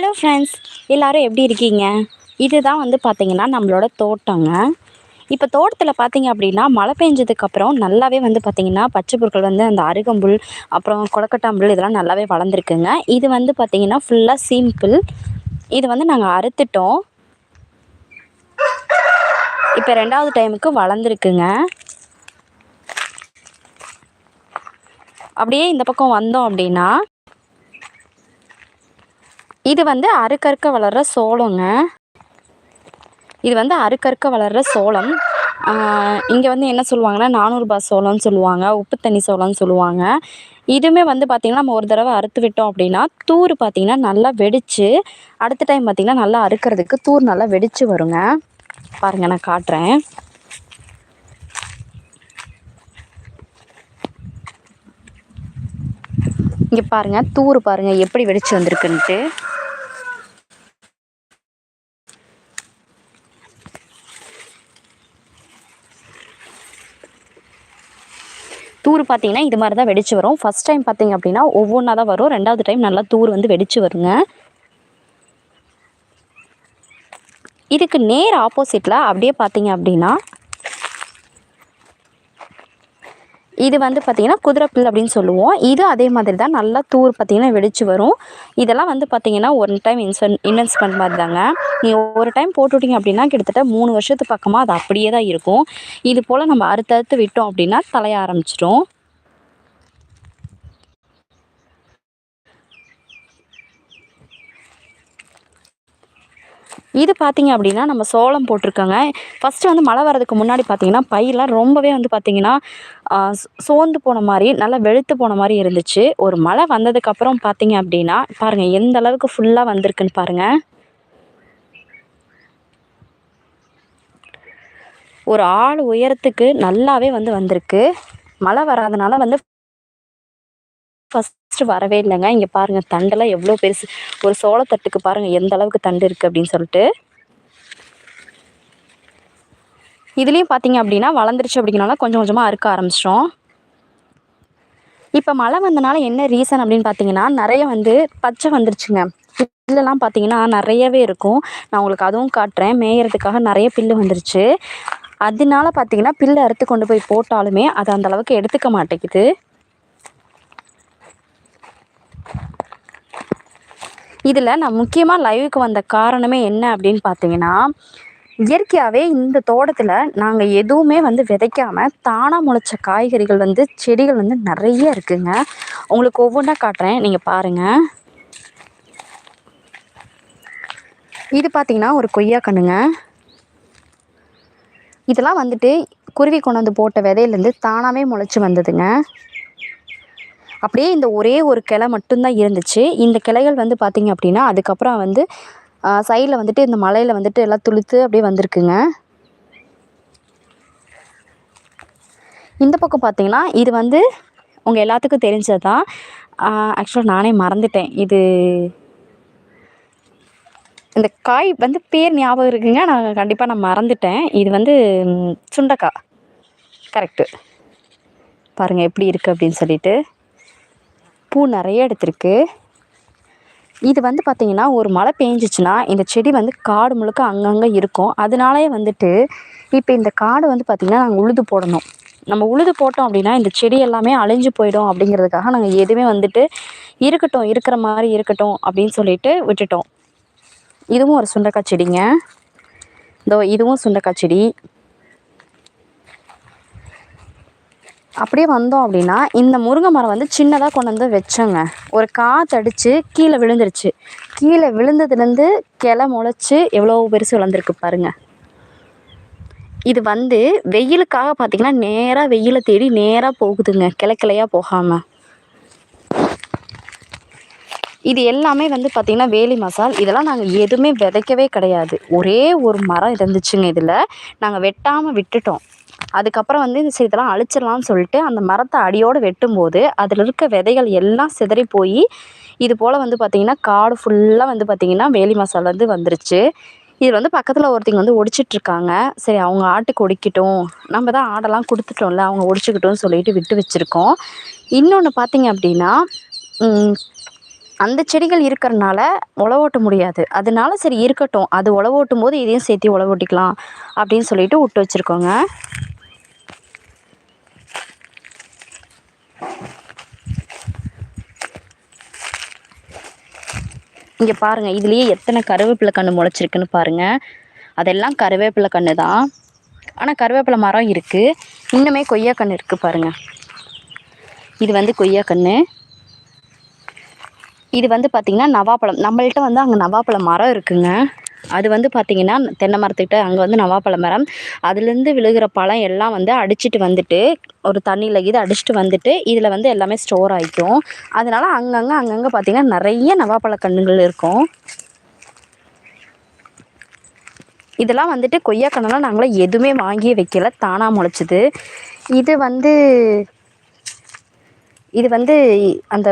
Hello friends எல்லோரும் எப்படி இருக்கீங்க? இதுதான் வந்து பார்த்திங்கன்னா நம்மளோட தோட்டங்க. இப்போ தோட்டத்தில் பார்த்தீங்க அப்படின்னா மழை பெஞ்சதுக்கப்புறம் நல்லாவே வந்து பார்த்திங்கன்னா பச்சை பொருட்கள் வந்து அந்த அருகம்புல் அப்புறம் கொடக்கட்டாம்புல் இதெல்லாம் நல்லாவே வளர்ந்துருக்குங்க. இது வந்து பார்த்திங்கன்னா ஃபுல்லாக சிம்பிள் இது வந்து நாங்கள் அறுத்துட்டோம். இப்போ ரெண்டாவது டைமுக்கு வளர்ந்துருக்குங்க. அப்படியே இந்த பக்கம் வந்தோம் அப்படின்னா இது வந்து அறுக்கறுக்க வளர்கிற சோளங்க. இது வந்து அறுக்கறுக்க வளர்கிற சோளம். இங்கே வந்து என்ன சொல்லுவாங்கன்னா நானூறுபா சோளம்னு சொல்லுவாங்க உப்பு தண்ணி சோளம்னு சொல்லுவாங்க. இதுவுமே வந்து பார்த்திங்கன்னா நம்ம ஒரு தடவை அறுத்து விட்டோம் அப்படின்னா தூர் பார்த்திங்கன்னா நல்லா வெடித்து அடுத்த டைம் பார்த்திங்கன்னா நல்லா அறுக்கிறதுக்கு தூர் நல்லா வெடித்து வருங்க. பாருங்கள் நான் காட்டுறேன். இங்கே பாருங்கள் தூர் பாருங்கள் எப்படி வெடித்து வந்திருக்குன்ட்டு. தூர் பார்த்தீங்கன்னா இது மாதிரி தான் வெடிச்சு வரும். ஃபஸ்ட் டைம் பார்த்தீங்க அப்படின்னா ஒவ்வொன்றா தான் வரும். ரெண்டாவது டைம் நல்லா தூர் வந்து வெடிச்சு வருங்க. இதுக்கு நேர் ஆப்போசிட்டில் அப்படியே பார்த்தீங்க அப்படின்னா இது வந்து பார்த்திங்கன்னா குதிரைப்பில் அப்படின்னு சொல்லுவோம். இது அதே மாதிரி தான் நல்லா தூர் பார்த்திங்கன்னா வெடிச்சு வரும். இதெல்லாம் வந்து பார்த்திங்கன்னா ஒன் டைம் இன்வென் இன்வெஸ்ட்மெண்ட் மாதிரி தாங்க. நீங்கள் ஒரு டைம் போட்டுவிட்டிங்க அப்படின்னா கிட்டத்தட்ட மூணு வருஷத்து பக்கமாக அது அப்படியே தான் இருக்கும். இது போல் நம்ம அறுத்தறுத்து விட்டோம் அப்படின்னா தலைய ஆரம்பிச்சிடும் இது பார்த்திங்க அப்படின்னா நம்ம சோளம் போட்டிருக்கோங்க. ஃபஸ்ட்டு வந்து மழை வரதுக்கு முன்னாடி பார்த்திங்கன்னா பயிரெலாம் ரொம்பவே வந்து பார்த்திங்கன்னா சோர்ந்து போன மாதிரி நல்லா வெளுத்து போன மாதிரி இருந்துச்சு. ஒரு மழை வந்ததுக்கப்புறம் பார்த்திங்க அப்படின்னா பாருங்கள் எந்த அளவுக்கு ஃபுல்லாக வந்திருக்குன்னு பாருங்கள் ஒரு ஆள் உயரத்துக்கு நல்லாவே வந்து வந்திருக்கு. மழை வராதனால வந்து ஃபஸ்ட்டு வரவே இல்லைங்க. இங்கே பாருங்கள் தண்டெல்லாம் எவ்வளோ பெருசு. ஒரு சோளத்தட்டுக்கு பாருங்கள் எந்த அளவுக்கு தண்டு இருக்குது அப்படின்னு சொல்லிட்டு. இதுலேயும் பார்த்தீங்க அப்படின்னா வளர்ந்துருச்சு அப்படிங்கிறனால கொஞ்சம் கொஞ்சமாக அறுக்க ஆரம்பிச்சிட்டோம். இப்போ மழை வந்தனால என்ன ரீசன் அப்படின்னு பார்த்தீங்கன்னா நிறைய வந்து பச்சை வந்துருச்சுங்க. பில்லுலாம் பார்த்தீங்கன்னா நிறையவே இருக்கும். நான் உங்களுக்கு அதுவும் காட்டுறேன். மேயறதுக்காக நிறைய பில்லு வந்துருச்சு. அதனால பார்த்தீங்கன்னா பில்லு அறுத்து கொண்டு போய் போட்டாலுமே அது அந்தளவுக்கு எடுத்துக்க மாட்டேங்குது. இதில் நான் முக்கியமாக லைவுக்கு வந்த காரணமே என்ன அப்படின்னு பார்த்தீங்கன்னா இயற்கையாகவே இந்த தோட்டத்தில் நாங்கள் எதுவுமே வந்து விதைக்காமல் தானாக முளைச்ச காய்கறிகள் வந்து செடிகள் வந்து நிறைய இருக்குங்க. உங்களுக்கு ஒவ்வொன்றா காட்டுறேன். நீங்கள் பாருங்கள் இது பார்த்தீங்கன்னா ஒரு கொய்யா கண்ணுங்க இதெல்லாம் வந்துட்டு குருவி கொண்டு வந்து போட்ட விதையிலேருந்து தானாகவே முளைச்சி வந்ததுங்க. அப்படியே இந்த ஒரே ஒரு கிளை மட்டும்தான் இருந்துச்சு. இந்த கிளைகள் வந்து பார்த்திங்க அப்படின்னா அதுக்கப்புறம் வந்து சைடில் வந்துட்டு இந்த மலையில் வந்துட்டு எல்லாம் துளுத்து அப்படியே வந்திருக்குங்க. இந்த பக்கம் பார்த்திங்கன்னா இது வந்து உங்கள் எல்லாத்துக்கும் தெரிஞ்சது தான் ஆக்சுவலாக நானே மறந்துட்டேன். இது இந்த காய் வந்து பேர் ஞாபகம் இருக்குங்க. நான் கண்டிப்பாக நான் மறந்துட்டேன். இது வந்து சுண்டக்காய். கரெக்டு பாருங்கள் எப்படி இருக்குது அப்படின்னு சொல்லிட்டு. பூ நிறைய எடுத்திருக்கு. இது வந்து பார்த்திங்கன்னா ஒரு மழை பெஞ்சிச்சுன்னா இந்த செடி வந்து காடு முழுக்க அங்கங்கே இருக்கும். அதனாலே வந்துட்டு இப்போ இந்த காடு வந்து பார்த்திங்கன்னா நாங்கள் உழுது போடணும். நம்ம உழுது போட்டோம் அப்படின்னா இந்த செடி எல்லாமே அழிஞ்சு போயிடும் அப்படிங்கிறதுக்காக நாங்கள் எதுவுமே வந்துட்டு இருக்கட்டும் இருக்கிற மாதிரி இருக்கட்டும் அப்படின்னு சொல்லிட்டு விட்டுட்டோம். இதுவும் ஒரு சுண்டக்காய் செடிங்க. இதோ இதுவும் சுண்டக்காய் செடி. அப்படியே வந்தோம் அப்படின்னா இந்த முருங்கை மரம் வந்து சின்னதாக கொண்டு வந்து வச்சோங்க. ஒரு காற்றடிச்சு கீழே விழுந்துருச்சு. கீழே விழுந்ததுலேருந்து கிளை முளைச்சி எவ்வளோ பெருசு வளர்ந்துருக்கு பாருங்கள் இது வந்து வெயிலுக்காக பார்த்திங்கன்னா நேராக வெயிலை தேடி நேராக போகுதுங்க. கிளை கிளையாக போகாமல் இது எல்லாமே வந்து பார்த்திங்கன்னா வேலி மசால். இதெல்லாம் நாங்கள் எதுவுமே விதைக்கவே கிடையாது. ஒரே ஒரு மரம் இருந்துச்சுங்க இதில். நாங்கள் வெட்டாமல் விட்டுட்டோம். அதுக்கப்புறம் வந்து இந்த இதெல்லாம் அழிச்சிடலாம்னு சொல்லிட்டு அந்த மரத்தை அடியோடு வெட்டும்போது அதில் இருக்க விதைகள் எல்லாம் சிதறி போய் இது போல் வந்து பார்த்திங்கன்னா காடு ஃபுல்லாக வந்து பார்த்திங்கன்னா வேலி மசாலா வந்து வந்துருச்சு. இது வந்து பக்கத்தில் ஒருத்தங்க வந்து ஒடிச்சிட்ருக்காங்க சரி அவங்க ஆட்டுக்கு ஒடிக்கட்டும். நம்ம தான் ஆடெல்லாம் கொடுத்துட்டோம்ல அவங்க ஒடிச்சுக்கிட்டோம்னு சொல்லிட்டு விட்டு வச்சுருக்கோம். இன்னொன்று பார்த்திங்க அப்படின்னா அந்த செடிகள் இருக்கிறனால உழவோட்ட முடியாது. அதனால சரி இருக்கட்டும். அது உழவோட்டும் போது இதையும் சேர்த்து உழவோட்டிக்கலாம் அப்படின்னு சொல்லிட்டு விட்டு வச்சுருக்கோங்க. இங்கே பாருங்கள் இதுலேயே எத்தனை கருவேப்பிலை கன்று முளைச்சிருக்குன்னு பாருங்கள் அதெல்லாம் கருவேப்பிலை கன்று தான். ஆனால் கருவேப்பிலை மரம் இருக்குது இன்னுமே கொய்யா கன்று இருக்குது பாருங்கள் இது வந்து கொய்யா கன்று இது வந்து பார்த்திங்கன்னா நவாப்பழம். நம்மள்கிட்ட வந்து அங்கே நவாப்பழம் மரம் இருக்குங்க. அது வந்து பார்த்திங்கன்னா தென்னை மரத்துக்கிட்ட அங்கே வந்து நவாப்பழ மரம். அதுலேருந்து விழுகிற பழம் எல்லாம் வந்து அடிச்சிட்டு வந்துட்டு ஒரு தண்ணியில் இது அடிச்சுட்டு வந்துட்டு இதில் வந்து எல்லாமே ஸ்டோர் ஆகிக்கும் அதனால் அங்கங்கே அங்கங்கே பார்த்திங்கன்னா நிறைய நவாப்பழ கன்றுகள் இருக்கும். இதெல்லாம் வந்துட்டு கொய்யா கண்ணெல்லாம் நாங்களாம் எதுவுமே வாங்கி வைக்கல. தானாக முளைச்சிது. இது வந்து இது வந்து அந்த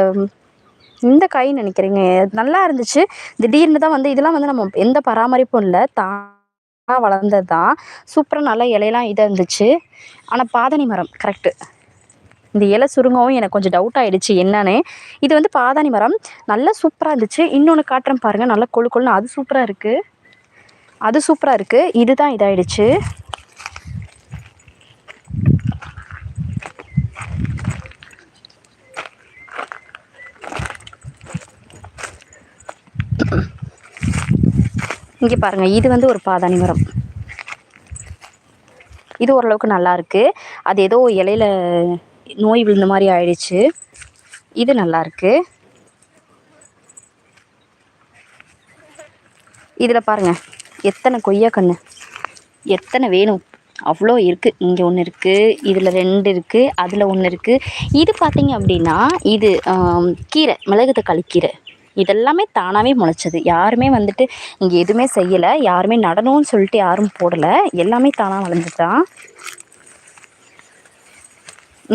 இந்த காய் நினைக்கிறீங்க? நல்லா இருந்துச்சு. திடீர்னு தான் வந்து இதெல்லாம் வந்து நம்ம எந்த பராமரிப்பும் இல்லை. தானாக வளர்ந்தது தான் சூப்பராக நல்லா இலையெல்லாம் இதாக இருந்துச்சு. ஆனால் பாதணி மரம் கரெக்டு இந்த இலை சுருங்கவும் எனக்கு கொஞ்சம் டவுட் ஆகிடுச்சு என்னன்னு. இது வந்து பாதாணி மரம். நல்லா சூப்பராக இருந்துச்சு. இன்னொன்று காட்டுறேன் பாருங்கள் நல்லா கொழு கொழுன்னு அது சூப்பராக இருக்குது அது சூப்பராக இருக்குது இதுதான் இதாயிடுச்சு. இங்கே பாருங்கள் இது வந்து ஒரு பாதாணி மரம். இது ஓரளவுக்கு நல்லாயிருக்கு அது ஏதோ இலையில நோய் விழுந்த மாதிரி ஆயிடுச்சு. இது நல்லா இருக்குது இதில் பாருங்கள் எத்தனை கொய்யா கன்று எத்தனை வேணும். அவ்வளோ இருக்குது இங்கே ஒன்று இருக்குது இதில் ரெண்டு இருக்குது அதில் ஒன்று இருக்குது இது பார்த்தீங்க அப்படின்னா இது கீரை மிளகு தக்காளி கீரை. இதெல்லாமே தானாகவே முளைச்சது. யாருமே வந்துட்டு இங்கே எதுவுமே செய்யலை. யாருமே நடணும்னு சொல்லிட்டு யாரும் போடலை. எல்லாமே தானாக வளர்ந்துட்டு தான்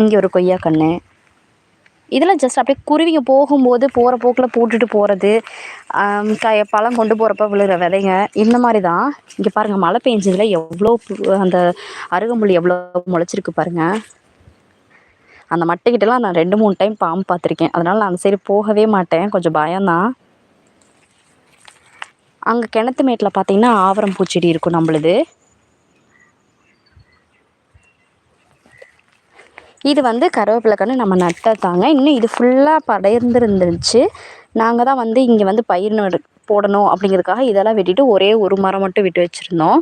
இங்கே ஒரு கொய்யா கன்று இதெல்லாம் ஜஸ்ட் அப்படியே குருவிங்க போகும்போது போகிற போக்கில் போட்டுட்டு போகிறது க பழம் கொண்டு போகிறப்ப விழுகிற விதைங்க இந்த மாதிரி தான் இங்கே பாருங்கள் மழை பெஞ்சதில் எவ்வளோ அந்த அருகம்புல் எவ்வளோ முளைச்சிருக்கு பாருங்கள் அந்த மட்டைக்கிட்டலாம் நான் ரெண்டு மூணு டைம் பாம்பு பார்த்துருக்கேன். அதனால் நான் அந்த சைடு போகவே மாட்டேன். கொஞ்சம் பயம்தான். அங்கே கிணத்து மேட்டில் பார்த்தீங்கன்னா ஆவரம் பூச்செடி இருக்கும் நம்மளுது. இது வந்து கருவேப்பிலை கன்று நம்ம நட்டதாங்க. இன்னும் இது ஃபுல்லாக படைர்ந்துருந்துருச்சு நாங்கள் தான் வந்து இங்கே வந்து பயிர் போடணும் அப்படிங்கிறதுக்காக இதெல்லாம் வெட்டிட்டு ஒரே ஒரு மரம் மட்டும் விட்டு வச்சுருந்தோம்.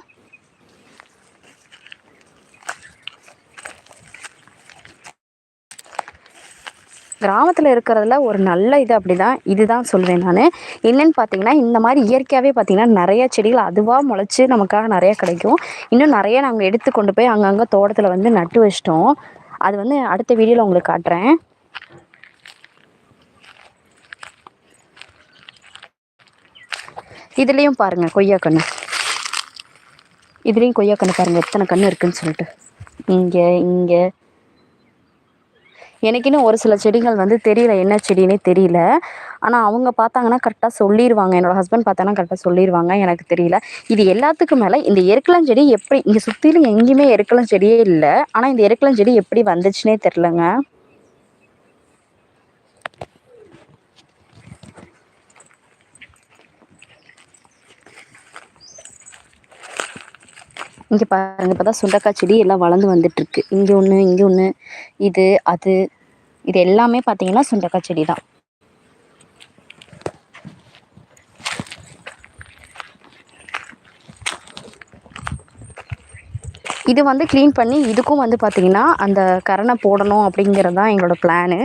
கிராமத்தில் இருக்கிறதுல ஒரு நல்ல இது அப்படி தான் இதுதான் சொல்வேன் நான். என்னென்னு பார்த்தீங்கன்னா இந்த மாதிரி இயற்கையாகவே பார்த்தீங்கன்னா நிறைய செடிகள் அதுவாக முளைச்சி நமக்காக நிறையா கிடைக்கும். இன்னும் நிறைய நாங்கள் எடுத்து கொண்டு போய் அங்கங்கே தோட்டத்தில் வந்து நட்டு வச்சிட்டோம். அது வந்து அடுத்த வீடியோவில் உங்களுக்கு காட்டுறேன். இதுலேயும் பாருங்கள் கொய்யா கன்று இதுலேயும் கொய்யா கன்று பாருங்கள் எத்தனை கன்று இருக்குதுன்னு சொல்லிட்டு. இங்கே இங்கே எனக்கு இன்னும் ஒரு சில செடிகள் வந்து தெரியல என்ன செடினே தெரியல. ஆனால் அவங்க பார்த்தாங்கன்னா கரெக்டாக சொல்லிடுவாங்க என்னோடய ஹஸ்பண்ட் பார்த்தாங்கன்னா கரெக்டாக சொல்லிடுவாங்க எனக்கு தெரியல. இது எல்லாத்துக்கும் மேலே இந்த எருக்கலாம் செடி எப்படி இங்கே சுற்றிலும் எங்கேயுமே எருக்கலாம் செடியே இல்லை. ஆனால் இந்த எருக்கலாம் செடி எப்படி வந்துச்சுனே தெரிலங்க. இங்கே பாருங்க இப்போ தான் சுண்டக்காய் செடி எல்லாம் வளர்ந்து வந்துட்டுருக்கு. இங்கே ஒன்று இங்கே ஒன்று இது அது இது எல்லாமே பார்த்தீங்கன்னா சுண்டக்காய் செடி தான் இது வந்து க்ளீன் பண்ணி இதுக்கும் வந்து பார்த்திங்கன்னா அந்த கரணை போடணும் அப்படிங்கிறது தான் எங்களோட பிளானு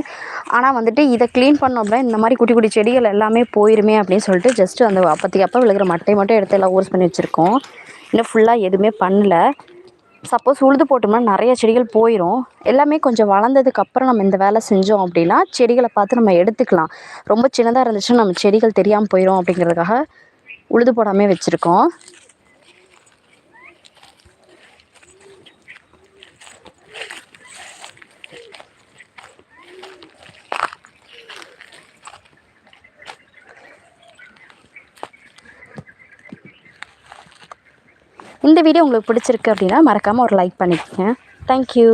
ஆனால் வந்துட்டு இதை க்ளீன் பண்ணோம் அப்படின்னா இந்த மாதிரி குட்டி குட்டி செடிகள் எல்லாமே போயிருமே அப்படின்னு சொல்லிட்டு ஜஸ்ட்டு அந்த அப்போத்தி அப்போ விழுகிற மட்டை மட்டும் எடுத்து எல்லாம் ஊர்ஸ் பண்ணி வச்சுருக்கோம். இன்னும் ஃபுல்லாக எதுவுமே பண்ணல. சப்போஸ் உழுது போட்டோம்னா நிறைய செடிகள் போயிடும் எல்லாமே கொஞ்சம் வளர்ந்ததுக்கப்புறம் நம்ம இந்த வேலை செஞ்சோம் அப்படின்னா செடிகளை பார்த்து நம்ம எடுத்துக்கலாம். ரொம்ப சின்னதாக இருந்துச்சுன்னா நம்ம செடிகள் தெரியாமல் போயிடும் அப்படிங்கிறதுக்காக உழுது போடாமே வச்சுருக்கோம். இந்த வீடியோ உங்களுக்கு பிடிச்சிருக்கு அப்படின்னா மறக்காமல் ஒரு லைக் பண்ணிக்கோங்க. தேங்க்யூ